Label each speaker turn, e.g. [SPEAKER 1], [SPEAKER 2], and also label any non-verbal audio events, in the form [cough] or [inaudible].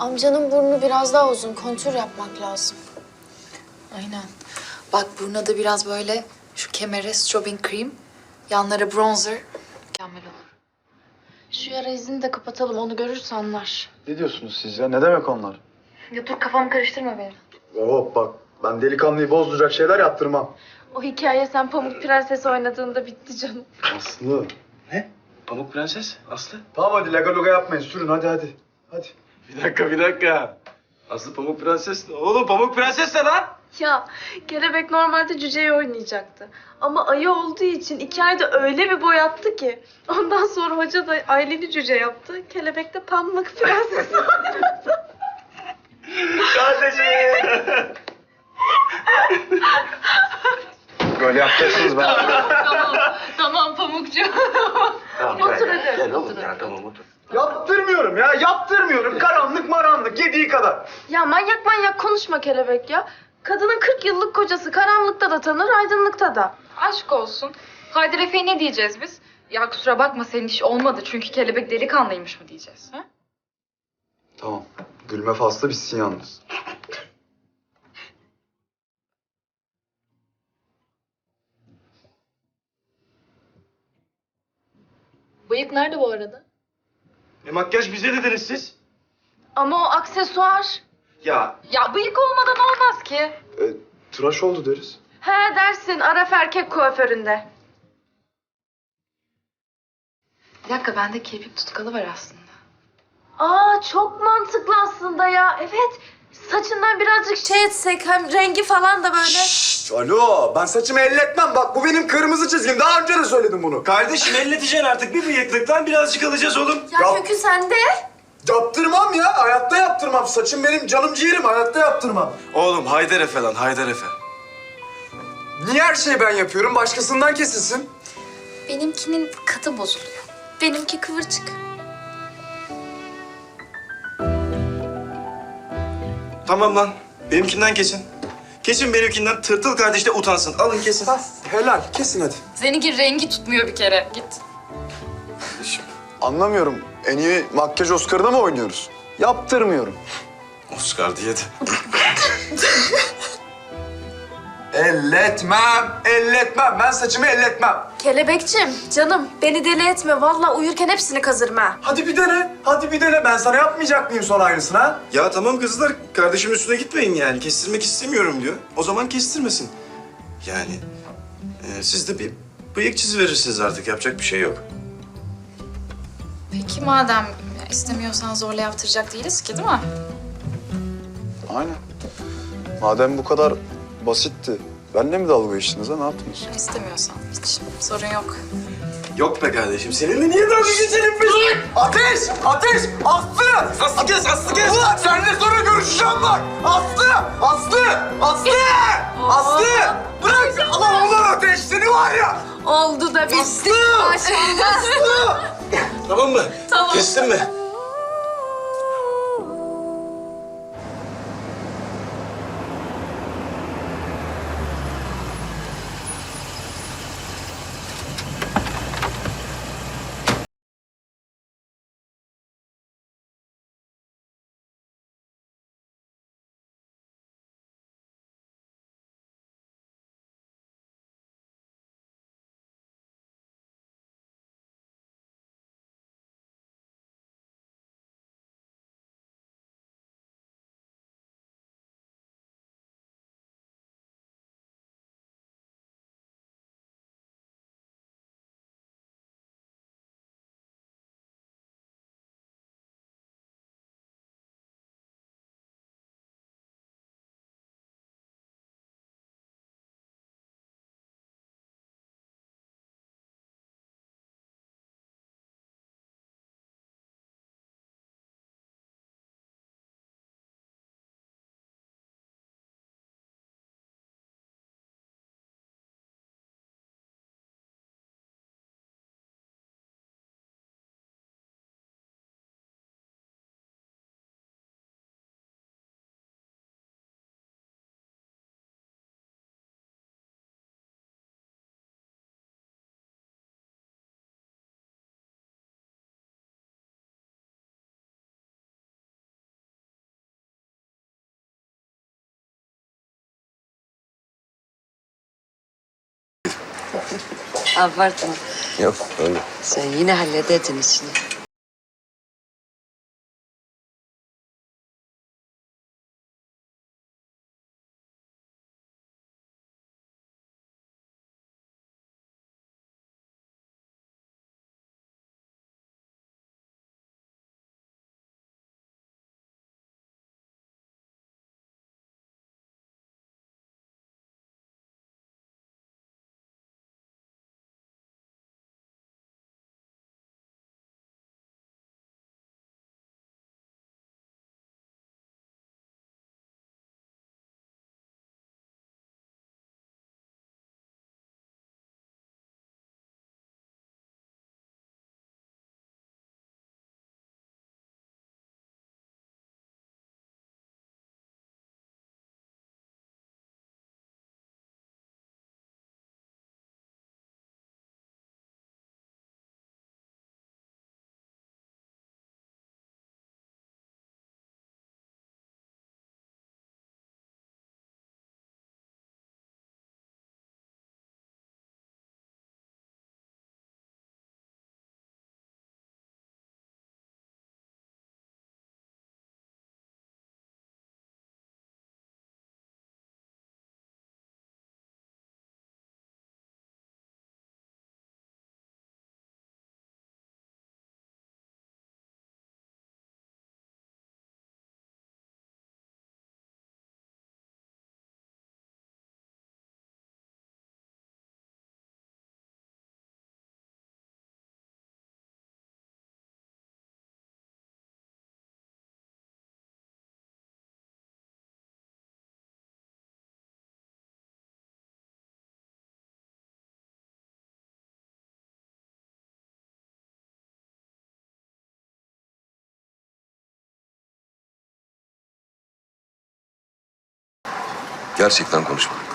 [SPEAKER 1] Amcanın burnu biraz daha uzun. Kontür yapmak lazım.
[SPEAKER 2] Aynen. Bak burnuna da biraz böyle şu kemere strobing cream, yanlara bronzer. Mükemmel olur.
[SPEAKER 1] Şu yara izini de kapatalım. Onu görürse anlar.
[SPEAKER 3] Ne diyorsunuz siz ya? Ne demek onlar?
[SPEAKER 1] Ya dur kafamı karıştırma benim.
[SPEAKER 3] Hop bak ben delikanlıyı bozduracak şeyler yaptırmam.
[SPEAKER 1] O hikaye sen Pamuk Prenses oynadığında bitti canım.
[SPEAKER 3] Aslı.
[SPEAKER 4] Pamuk Prenses, Aslı.
[SPEAKER 3] Tamam hadi laga luga yapmayın sürün hadi hadi. Hadi.
[SPEAKER 4] Bir dakika, bir dakika. Aslı Pamuk Prenses ne? Oğlum Pamuk Prenses ne lan?
[SPEAKER 1] Ya kelebek normalde cüceyi oynayacaktı. Ama ayı olduğu için iki ayda öyle bir boyattı ki. Ondan sonra hoca da Aylin'i cüce yaptı. Kelebek de Pamuk Prenses
[SPEAKER 4] Kardeşim.
[SPEAKER 3] Böyle yapacaksınız ben.
[SPEAKER 1] tamam, tamam Pamukcu.
[SPEAKER 4] Tamam,
[SPEAKER 1] Otur hadi.
[SPEAKER 4] Gel oğlum ya, tamam otur.
[SPEAKER 3] Yaptırmıyorum ya yaptırmıyorum. Karanlık maranlık yediği kadar.
[SPEAKER 1] Ya manyak manyak konuşma kelebek ya. Kadının 40 yıllık kocası karanlıkta da tanır, aydınlıkta da.
[SPEAKER 5] Aşk olsun. Haydi Efe'ye ne diyeceğiz biz? Ya kusura bakma senin iş olmadı çünkü kelebek delikanlıymış mı diyeceğiz? Ha?
[SPEAKER 3] Tamam. Gülme faslı bitsin yalnız.
[SPEAKER 1] Bıyık nerede bu arada?
[SPEAKER 4] E makyaj bize dediniz siz.
[SPEAKER 1] Ama o aksesuar.
[SPEAKER 4] Ya
[SPEAKER 5] Ya bıyık olmadan olmaz ki.
[SPEAKER 3] E, tıraş oldu deriz.
[SPEAKER 1] He dersin Araf erkek kuaföründe.
[SPEAKER 2] Bir dakika bende kirpik tutkalı var aslında.
[SPEAKER 1] Aa çok mantıklı aslında ya. Evet. Saçından birazcık şey etsek hem rengi falan da böyle.
[SPEAKER 3] Şşş, alo ben saçımı elletmem bak bu benim kırmızı çizgim. Daha önce de söyledim bunu.
[SPEAKER 4] kardeşim elleteceksin artık bir bıyıklıktan birazcık alacağız oğlum.
[SPEAKER 1] Ya,
[SPEAKER 3] Ya-
[SPEAKER 1] kökü sende.
[SPEAKER 3] Yaptırmam ya hayatta yaptırmam. Saçım benim canım ciğerim hayatta yaptırmam.
[SPEAKER 4] Oğlum Haydar Efe lan Haydar Efe.
[SPEAKER 3] Niye her şeyi ben yapıyorum başkasından kesilsin?
[SPEAKER 2] Benimkinin katı bozuluyor.
[SPEAKER 1] Benimki kıvırcık.
[SPEAKER 4] Tamam lan benimkinden kesin. Kesin benimkinden tırtıl kardeş de utansın. Alın kesin.
[SPEAKER 3] Helal kesin hadi.
[SPEAKER 5] Seninki rengi tutmuyor bir kere. Git.
[SPEAKER 3] Anlamıyorum. En iyi makyaj Oscar'da mı oynuyoruz? Yaptırmıyorum.
[SPEAKER 4] Oscar diye de. [laughs]
[SPEAKER 3] Elletmem, elletmem. Ben saçımı elletmem.
[SPEAKER 1] Kelebekçim canım beni deli etme. Vallahi uyurken hepsini kazırım ha.
[SPEAKER 3] Hadi bir dene, hadi bir dene. Ben sana yapmayacak mıyım sonra aynısını ha?
[SPEAKER 4] Ya tamam kızlar kardeşim üstüne gitmeyin yani. Kestirmek istemiyorum diyor. O zaman kestirmesin. Yani e, siz de bir bıyık çiziverirsiniz artık. Yapacak bir şey yok.
[SPEAKER 2] Peki madem istemiyorsan zorla yaptıracak değiliz ki değil mi?
[SPEAKER 3] Aynen. Madem bu kadar basitti, benle mi dalga geçtiniz ha? Ne yaptınız?
[SPEAKER 2] İstemiyorsan hiç sorun yok.
[SPEAKER 4] Yok be kardeşim. Seninle niye dalga geçelim biz?
[SPEAKER 3] Ateş! Ateş! Aslı!
[SPEAKER 4] Aslı kes, Aslı kes.
[SPEAKER 3] Ulan seninle sonra görüşeceğim bak! Aslı! Aslı! Aslı! Aslı! Bırak! Aman ulan ateş seni var ya!
[SPEAKER 1] Oldu da bitti.
[SPEAKER 3] Aslı! Aslı! [laughs]
[SPEAKER 4] Tamam mı? Tamam. Kestin mi?
[SPEAKER 6] Abartma.
[SPEAKER 7] Yok öyle.
[SPEAKER 6] Sen yine hallederdin işini.
[SPEAKER 7] Gerçekten konuşma.